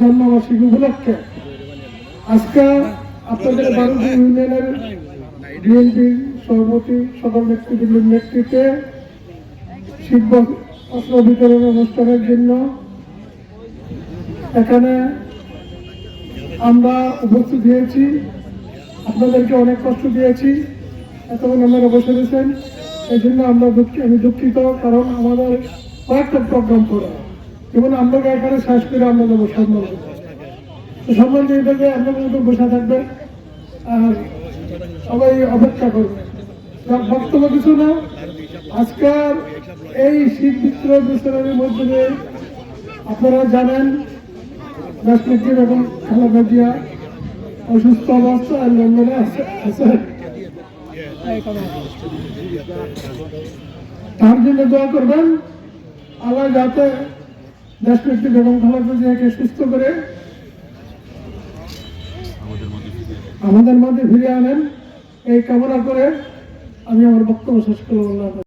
জন্মবার্ষিকী উপলক্ষে আজকে আপনাদের বারোটি ইউনিয়নের বিএনপির সভাপতি, সকল নেতৃবৃন্দের নেতৃত্বে শীত বস্ত্র বিতরণ অনুষ্ঠানের জন্য এখানে আমরা উপস্থিত হয়েছি। আপনাদেরকে অনেক কষ্ট দিয়েছি। এতক্ষণ আপনারা বসে রয়েছেন। এই জন্য আমরা দুঃখ আমি দুঃখিত, কারণ আমাদের কয়েকটা প্রোগ্রাম করে। যেমন আমরা এখানে শেষ করে আমরা যাব সম্মান সম্মান থেকে আপনাদের মতো বসে থাকবে। আর সবাই অপেক্ষা করবে। বক্তব্য কিছু না। আজকের এই শীত বিদ্রোহ বিতরণের মধ্যে আপনারা জানেন, রাজনীতির এবং খালেদা জিয়া অসুস্থ অবস্থায় লন্ডনে আছে। তার জন্য দোয়া করবেন, আল্লাহ যাতে দেশনেত্রী বেগম খালেদা জিয়াকে সুস্থ করে আমাদের মধ্যে ফিরে আনেন এই কামনা করে আমি আমার বক্তব্য শেষ হাফেজ।